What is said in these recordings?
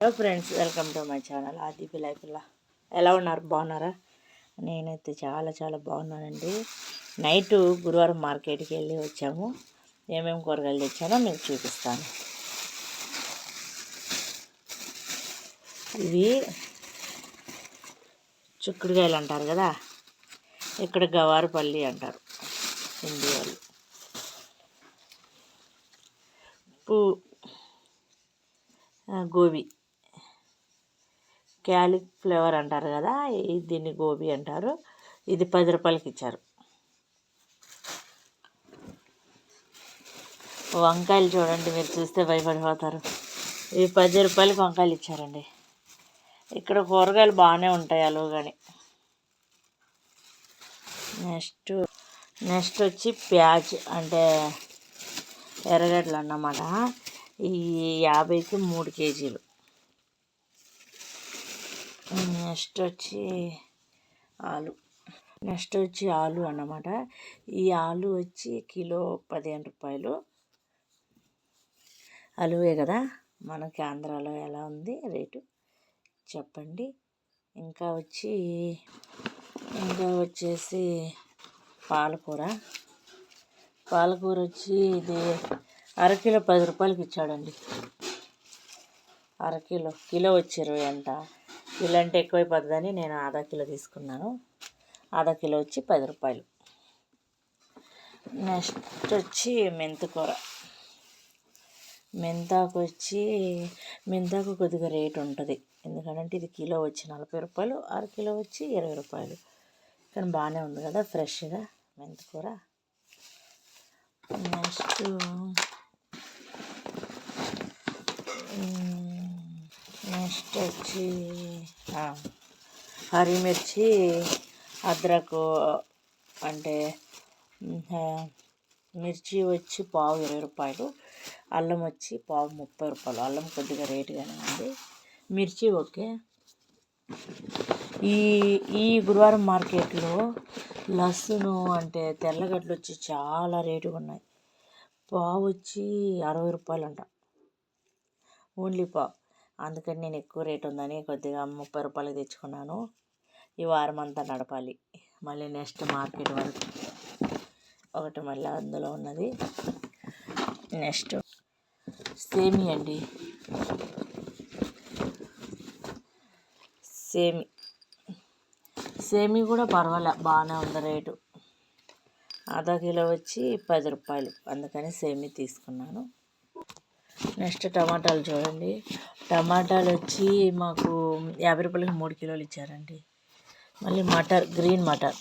Hello friends welcome to my channel ఆదిపి పిల్ల ఎలా ఉన్నారు? బాగున్నారా? నేనైతే చాలా చాలా బాగున్నానండి. నైట్ గురువారం మార్కెట్కి వెళ్ళి వచ్చాము. ఏమేమి కూరగాయలు తెచ్చానో మీకు చూపిస్తాను. ఇవి చుక్కుడుకాయలు అంటారు కదా? ఇక్కడ గవారపల్లి అంటారు. హిందీ వాళ్ళు. పూ గోబీ. క్యాలీఫ్లవర్ అంటారు కదా దీన్ని గోబీ అంటారు. ఇది పది రూపాయలకి ఇచ్చారు. వంకాయలు చూడండి మీరు చూస్తే భయపడిపోతారు. ఇవి పది రూపాయలకి వంకాయలు ఇచ్చారండి. ఇక్కడ కూరగాయలు బాగానే ఉంటాయి అలువు కానీ నెక్స్ట్ నెక్స్ట్ వచ్చి ప్యాజ్ అంటే ఎర్రగడ్డలు అన్నమాట. ఈ యాభైకి మూడు కేజీలు. నెక్స్ట్ వచ్చి ఆలు నెక్స్ట్ వచ్చి ఆలు అన్నమాట. ఈ ఆలు వచ్చి కిలో పదిహేను రూపాయలు. అలువే కదా? మనకి ఆంధ్రాలో ఎలా ఉంది రేటు? చెప్పండి. ఇంకా వచ్చి ఇంకా వచ్చేసి పాలకూర. పాలకూర వచ్చి ఇది అరకిలో పది రూపాయలకి ఇచ్చాడండి. అరకిలో కిలో వచ్చి ఇరవై అంట. కిలో అంటే ఎక్కువైపోతుందని నేను ఆధా కిలో తీసుకున్నాను. ఆధా కిలో వచ్చి పది రూపాయలు. నెక్స్ట్ వచ్చి మెంతికూర మెంతాకు వచ్చి మెంతాకు కొద్దిగా రేటు ఉంటుంది. ఎందుకంటే ఇది కిలో వచ్చి నలభై రూపాయలు అర కిలో వచ్చి ఇరవై రూపాయలు. కానీ బాగానే ఉంది కదా ఫ్రెష్గా మెంతికూర నెక్స్ట్ నెక్స్ట్ వచ్చి హరిమిర్చి అద్రకు అంటే మిర్చి వచ్చి పావు ఇరవై రూపాయలు అల్లం వచ్చి పావు ముప్పై రూపాయలు అల్లం కొద్దిగా రేటుగానే ఉంది. మిర్చి ఓకే. ఈ ఈ గురువారం మార్కెట్లో లస్సును అంటే తెల్లగడ్డలు వచ్చి చాలా రేటుగా ఉన్నాయి. పావు వచ్చి అరవై రూపాయలు అంట ఓన్లీ పావు అందుకని నేను ఎక్కువ రేట్ ఉందని కొద్దిగా ముప్పై రూపాయలు తెచ్చుకున్నాను. ఈ వారం అంతా నడపాలి. మళ్ళీ నెక్స్ట్ మార్కెట్ వరకు. ఒకటి మళ్ళీ అందులో ఉన్నది. నెక్స్ట్ సేమి అండి. సేమి. సేమి కూడా పర్వాలే బాగానే ఉంది రేటు. అర్ధ కిలో వచ్చి పది రూపాయలు. అందుకని సేమి తీసుకున్నాను. నెక్స్ట్ టమాటాలు చూడండి. టమాటాలు వచ్చి మాకు యాభై రూపాయలకి మూడు కిలోలు ఇచ్చారండి. మళ్ళీ మటర్ గ్రీన్ మటర్.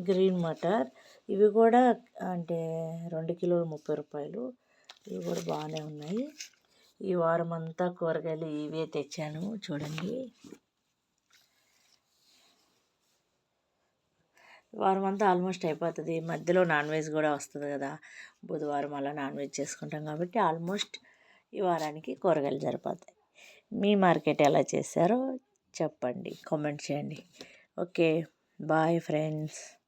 గ్రీన్ మటర్. ఇవి కూడా అంటే రెండు కిలోలు ముప్పై రూపాయలు. ఇవి కూడా బాగానే ఉన్నాయి. ఈ వారం అంతా కూరగాయలు ఇవే తెచ్చాను. చూడండి. వారం అంతా ఆల్మోస్ట్ అయిపోతుంది. మధ్యలో నాన్ వెజ్ కూడా వస్తుంది కదా. బుధవారం అలా నాన్ వెజ్ చేసుకుంటాం కాబట్టి ఆల్మోస్ట్ ఈ వారానికి కూరగాయలు సరిపోతాయి. మీ మార్కెట్ ఎలా చేశారో చెప్పండి. కామెంట్ చేయండి. ఓకే. Bye friends.